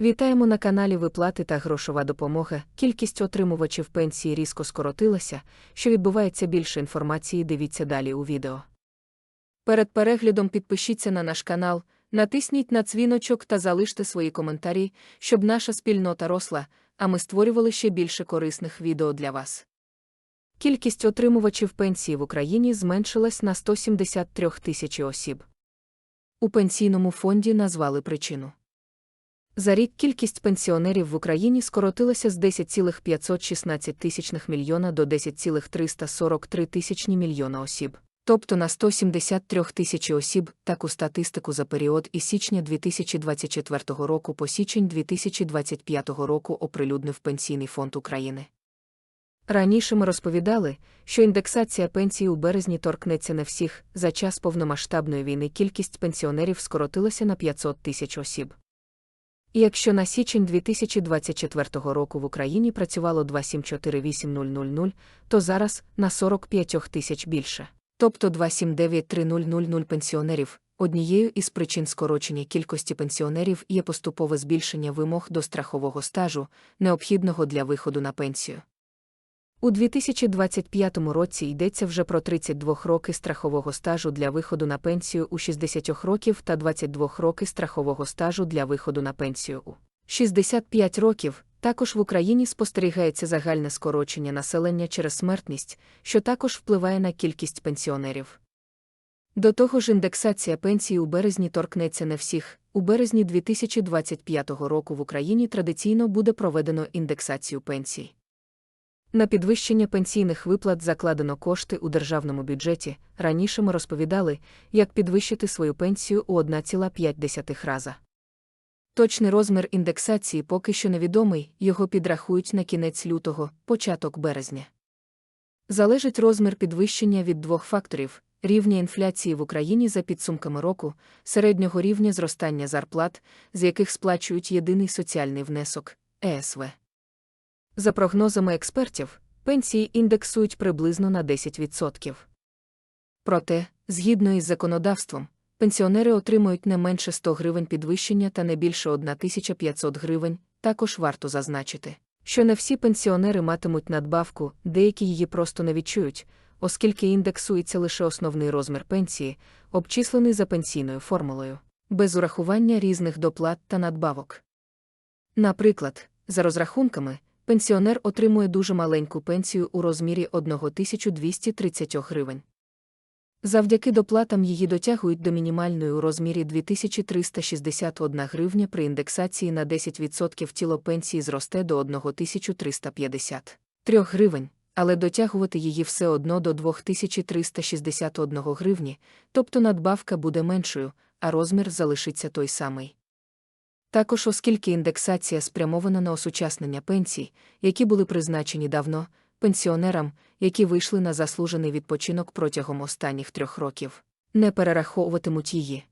Вітаємо на каналі Виплати та грошова допомога. Кількість отримувачів пенсії різко скоротилася. Що відбувається більше інформації, дивіться далі у відео. Перед переглядом підпишіться на наш канал, натисніть на дзвіночок та залиште свої коментарі, щоб наша спільнота росла, а ми створювали ще більше корисних відео для вас. Кількість отримувачів пенсії в Україні зменшилась на 173 тисячі осіб. У пенсійному фонді назвали причину. За рік кількість пенсіонерів в Україні скоротилася з 10,516 тисячних мільйона до 10,343 тисячні мільйона осіб, тобто на 173 тисячі осіб, таку статистику за період із січня 2024 року по січень 2025 року оприлюднив Пенсійний фонд України. Раніше ми розповідали, що індексація пенсії у березні торкнеться не всіх, за час повномасштабної війни кількість пенсіонерів скоротилася на 500 тисяч осіб. І якщо на січень 2024 року в Україні працювало 2748000, то зараз на 45 тисяч більше, тобто 2793000 пенсіонерів. Однією із причин скорочення кількості пенсіонерів є поступове збільшення вимог до страхового стажу, необхідного для виходу на пенсію. У 2025 році йдеться вже про 32 роки страхового стажу для виходу на пенсію у 60 років та 22 роки страхового стажу для виходу на пенсію у 65 років. Також в Україні спостерігається загальне скорочення населення через смертність, що також впливає на кількість пенсіонерів. До того ж, індексація пенсії у березні торкнеться не всіх. У березні 2025 року в Україні традиційно буде проведено індексацію пенсій. На підвищення пенсійних виплат закладено кошти у державному бюджеті. Раніше ми розповідали, як підвищити свою пенсію у 1,5 раза. Точний розмір індексації поки що невідомий, його підрахують на кінець лютого, початок березня. Залежить розмір підвищення від двох факторів: рівня інфляції в Україні за підсумками року, середнього рівня зростання зарплат, з яких сплачують єдиний соціальний внесок ЕСВ. За прогнозами експертів, пенсії індексують приблизно на 10%. Проте, згідно із законодавством, пенсіонери отримують не менше 100 гривень підвищення та не більше 1500 гривень, також варто зазначити, що не всі пенсіонери матимуть надбавку, деякі її просто не відчують, оскільки індексується лише основний розмір пенсії, обчислений за пенсійною формулою, без урахування різних доплат та надбавок. Наприклад, за розрахунками, пенсіонер отримує дуже маленьку пенсію у розмірі 1230 гривень. Завдяки доплатам її дотягують до мінімальної у розмірі 2361 гривня при індексації на 10% тіло пенсії зросте до 1353 гривень, але дотягувати її все одно до 2361 гривні, тобто надбавка буде меншою, а розмір залишиться той самий. Також, оскільки індексація спрямована на осучаснення пенсій, які були призначені давно, пенсіонерам, які вийшли на заслужений відпочинок протягом останніх трьох років, не перераховуватимуть її.